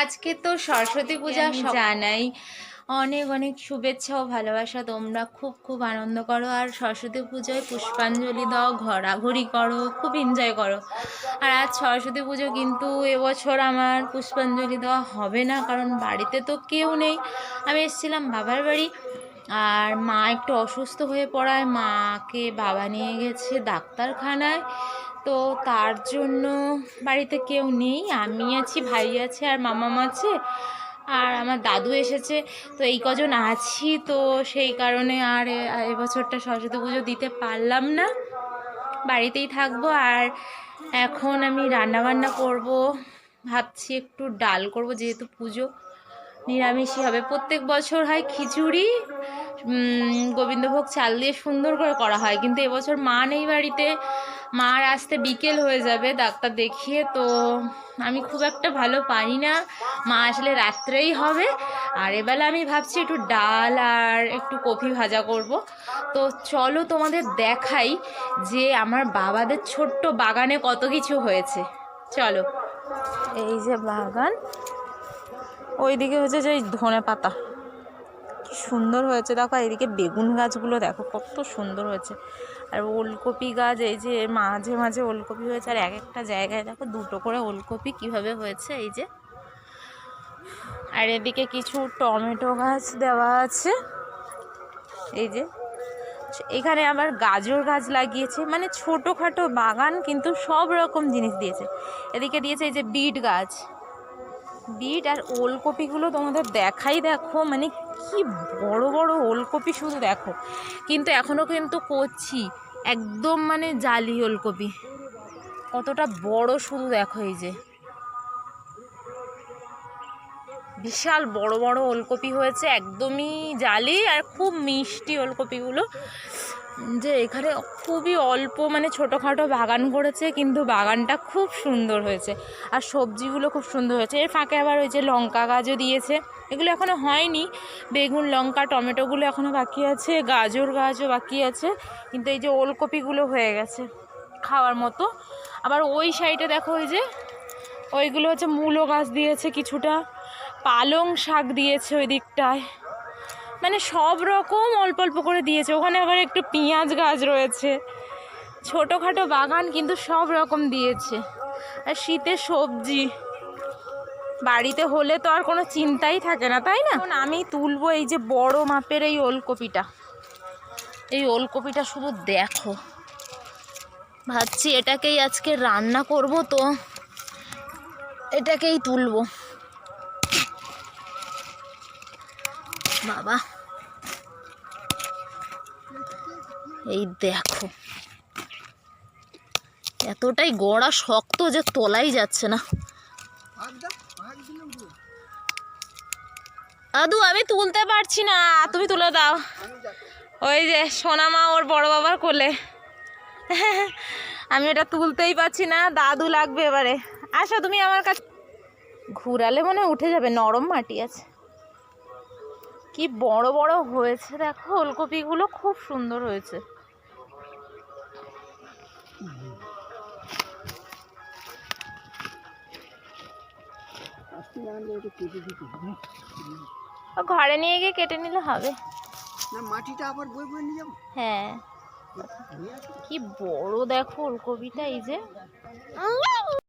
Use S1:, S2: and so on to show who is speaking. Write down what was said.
S1: আজকে তো সরস্বতী পূজা জানাই অনেক অনেক শুভেচ্ছা ও ভালোবাসা। তোমরা খুব খুব আনন্দ করো আর সরস্বতী পুজোয় পুষ্পাঞ্জলি দাও ঘোরাঘুরি করো খুব এনজয় করো। আর আজ সরস্বতী পুজো কিন্তু এবছর আমার পুষ্পাঞ্জলি দেওয়া হবে না কারণ বাড়িতে তো কেউ নেই। আমি এসেছিলাম বাবার বাড়ি আর মা একটু অসুস্থ হয়ে পড়ায় মাকে বাবা নিয়ে গেছে ডাক্তারখানায়। তো তার জন্য বাড়িতে কেউ নেই। আমি আছি, ভাই আছে আর মামাম আছে আর আমার দাদু এসেছে। তো এই কজন আছি, তো সেই কারণে আর এবছরটা সরস্বতী পুজো দিতে পারলাম না। বাড়িতেই থাকব আর এখন আমি রান্নাবান্না করব। ভাবছি একটু ডাল করব, যেহেতু পুজো নিরামিষই হবে। প্রত্যেক বছর হয় খিচুড়ি গোবিন্দভোগ চাল দিয়ে সুন্দর করে করা হয়। কিন্তু এবছর মা নেই বাড়িতে। মার আসতে বিকেল হয়ে যাবে ডাক্তার দেখিয়ে, তো আমি খুব একটা ভালো পারি না। মা আসলে রাত্রেই হবে। আর এবেলা আমি ভাবছি একটু ডাল আর একটু কফি ভাজা করব। তো চলো তোমাদের দেখাই যে আমার বাবাদের ছোট্ট বাগানে কত কিছু হয়েছে। চলো। এই যে বাগান, ওইদিকে হচ্ছে যে ধনে পাতা সুন্দর হয়েছে। দেখো এদিকে বেগুন গাছগুলো দেখো, কত সুন্দর হয়েছে। আর ওলকপি গাছ, এই যে মাঝে মাঝে ওলকপি হয়েছে, আর এক একটা জায়গায় দেখো দুটো করে ওলকপি কীভাবে হয়েছে, এই যে। আর এদিকে কিছু টমেটো গাছ দেওয়া আছে, এই যে। এখানে আবার গাজর গাছ লাগিয়েছে মানে ছোটোখাটো বাগান, কিন্তু সব রকম জিনিস দিয়েছে। এদিকে দিয়েছে এই যে বিট গাছ। বিট আর ওলকপিগুলো তোমাদের দেখাই দেখো মানে কি বড় বড় ওলকপি শুধু দেখো। কিন্তু এখনও কিন্তু করছি, একদম মানে জালি ওলকপি। কতটা বড় শুধু দেখো এই যে। বিশাল বড় বড় ওলকপি হয়েছে, একদমই জালি আর খুব মিষ্টি ওলকপিগুলো। যে এখানে খুবই অল্প মানে ছোটোখাটো বাগান করেছে, কিন্তু বাগানটা খুব সুন্দর হয়েছে। আর সবজিগুলো খুব সুন্দর হয়েছে। এর ফাঁকে আবার ওই যে লঙ্কা গাছও দিয়েছে। এগুলো এখনও হয়নি। বেগুন, লঙ্কা, টমেটোগুলো এখনও বাকি আছে। গাজর গাছও বাকি আছে। কিন্তু এই যে ওলকপিগুলো হয়ে গেছে খাওয়ার মতো। আবার ওই সাইডে দেখো ওই যে, ওইগুলো হচ্ছে মূলো গাছ দিয়েছে কিছুটা। পালং শাক দিয়েছে ওই দিকটায়। মানে সব রকম অল্প অল্প করে দিয়েছে। ওখানে আবার একটু পেঁয়াজ গাছ রয়েছে। ছোটোখাটো বাগান কিন্তু সব রকম দিয়েছে। আর শীতের সবজি। বাড়িতে হলে তো আর কোনো চিন্তাই থাকে না, তাই না? আমি তুলবো এই যে বড় মাপের এই ওলকপিটা। এই ওলকপিটা শুধু দেখো। ভাবছি এটাকেই আজকে রান্না করব তো। এটাকেই তুলবো। বাবা। এই দেখো। এতটাই গড়া শক্ত যে তোলাই যাচ্ছে না। আদু, আমি তুলতে পারছি না। তুমি তুলে দাও। ওই যে সোনামা ওর বড় বাবার কোলে। আমি এটা তুলতেই পারছি না। দাদু লাগবে এবারে। আসো, তুমি আমার কাছে ঘুরালে মনে উঠে যাবে। নরম মাটি আছে। কি বড় বড় হয়েছে দেখো ওলকপিগুলো খুব সুন্দর হয়েছে। ঘরে নিয়ে গিয়ে কেটে নিলে হবে।
S2: না মাটিটা আবার বই বই নিয়ে যাব?
S1: হ্যাঁ। কি বড় দেখো ওলকপিটা এই যে।